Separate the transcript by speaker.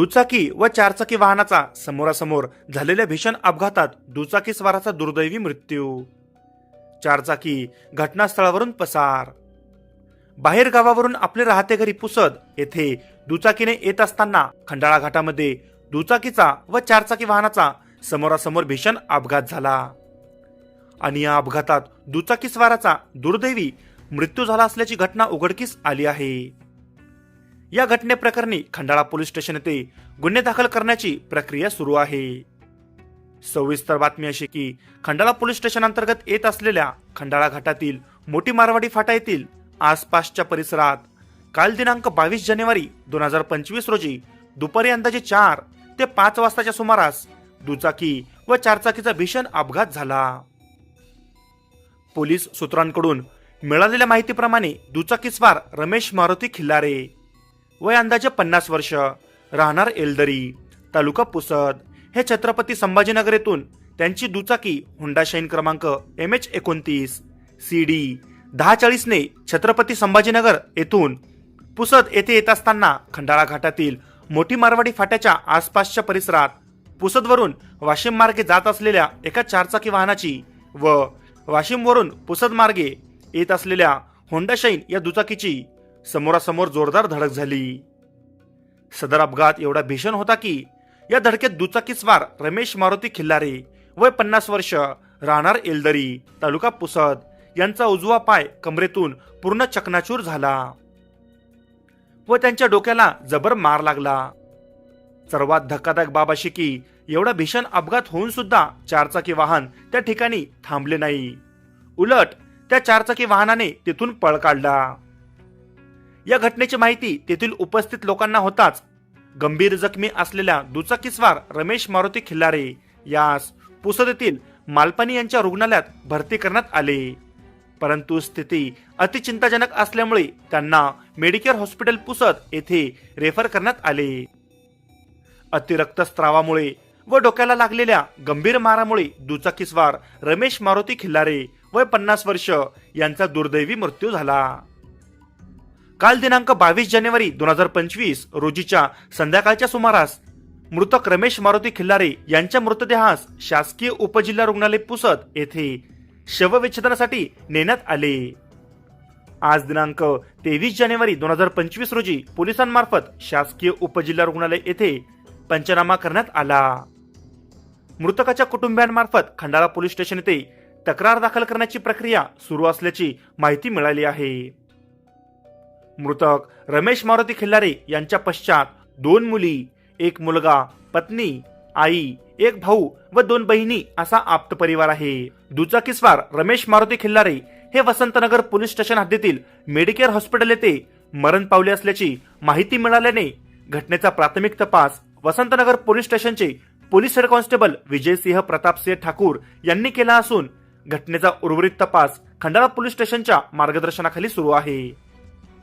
Speaker 1: दुचाकी व चारचाकी वाहनाचा समोरासमोर झालेल्या भीषण अपघातात दुचाकी स्वाराचा दुर्दैवी मृत्यू. चारचाकी घटनास्थळावरून पसार. बाहेर गावावरून आपले राहते घरी पुसद येथे दुचाकीने येत असताना खंडाळा घाटामध्ये दुचाकीचा व चारचाकी वाहनाचा समोरासमोर भीषण अपघात झाला. आणि या अपघातात दुचाकी स्वाराचा दुर्दैवी मृत्यू झाला असल्याची घटना उघडकीस आली आहे. या घटनेप्रकरणी खंडाळा पोलीस स्टेशन येथे गुन्हे दाखल करण्याची प्रक्रिया सुरू आहे. सविस्तर बातमी अशी की खंडाळा पोलीस स्टेशन अंतर्गत येत असलेल्या खंडाळा घाटातील मोठी मारवाडी फाटा येथील आसपासच्या परिसरात काल दिनांक बावीस जानेवारी दोन हजार पंचवीस रोजी दुपारी अंदाजे चार ते पाच वाजताच्या सुमारास दुचाकी व चारचाकीचा भीषण अपघात झाला. पोलीस सूत्रांकडून मिळालेल्या माहितीप्रमाणे दुचाकीस्वार रमेश मारुती खिल्लारे वय अंदाजे पन्नास वर्ष. राहणार एलदरी तालुका पुसद. हे छत्रपती संभाजीनगर येथून त्यांची दुचाकी हुंडा शाईन क्रमांक एम एच एकोणतीस. सी डी दहा चाळीसने छत्रपती संभाजीनगर येथून पुसद येथे येत असताना खंडाळा घाटातील मोठी मारवाडी फाट्याच्या आसपासच्या परिसरात पुसदवरून वाशिम मार्गे जात असलेल्या एका चारचाकी वाहनाची व वाशिमवरून पुसद मार्गे येत असलेल्या होंडा शाईन या दुचाकीची समोरासमोर जोरदार धडक झाली. सदर अपघात एवढा भीषण होता की या धडकेत दुचाकीस्वार रमेश मारुती खिल्लारे वय पन्नास वर्ष राहणार एलदरी तालुका पुसद यांचा उजवा पाय कमरेतून पूर्ण चकनाचूर झाला. व त्यांच्या डोक्याला जबर मार लागला. सर्वात धक्कादायक बाब अशी की एवढा भीषण अपघात होऊन सुद्धा चारचाकी वाहन त्या ठिकाणी थांबले नाही. उलट त्या चारचाकी वाहनाने तिथून पळ काढला. या घटनेची माहिती तेथील उपस्थित लोकांना होताच. गंभीर जखमी असलेल्या दुचाकीस्वार रमेश मारुती खिल्लारे यास पुसद येथील मालपानी यांच्या रुग्णालयात भरती करण्यात आले. परंतु स्थिती अतिचिंताजनक असल्यामुळे त्यांना मेडिकेअर हॉस्पिटल पुसद येथे रेफर करण्यात आले. अतिरक्तस्रावामुळे व डोक्याला लागलेल्या गंभीर मारामुळे दुचाकीस्वार रमेश मारुती खिल्लारे वय पन्नास वर्ष यांचा दुर्दैवी मृत्यू झाला. काल दिनांक बावीस जानेवारी दोन हजार पंचवीस रोजीच्या संध्याकाळच्या सुमारास मृतक रमेश मारुती खिल्लारे यांच्या मृतदेहास शासकीय उपजिल्हा रुग्णालय पुसद येथे शवविच्छेदनासाठी नेण्यात आले. आज दिनांक तेवीस जानेवारी दोन हजार पंचवीस रोजी पोलिसांमार्फत शासकीय उपजिल्हा रुग्णालय येथे पंचनामा करण्यात आला. मृतकाच्या कुटुंबियांमार्फत खंडाळा पोलीस स्टेशन येथे तक्रार दाखल करण्याची प्रक्रिया सुरू असल्याची माहिती मिळाली आहे. मृतक रमेश मारुती खिल्लारे यांच्या पश्चात दोन मुली एक मुलगा पत्नी आई एक भाऊ व दोन बहिणी असा आप्त परिवार आहे. दुचाकीस्वार रमेश मारुती खिल्लारे हे वसंतनगर पोलीस स्टेशन हद्दीतील मेडिकेअर हॉस्पिटल येथे मरण पावले असल्याची माहिती मिळाल्याने घटनेचा प्राथमिक तपास वसंतनगर पोलीस स्टेशनचे police head constable Vijaysingh Pratapsingh Thakur यांनी केला असून घटनेचा उर्वरित तपास खंडाळा पोलीस स्टेशनच्या मार्गदर्शनाखाली सुरू आहे.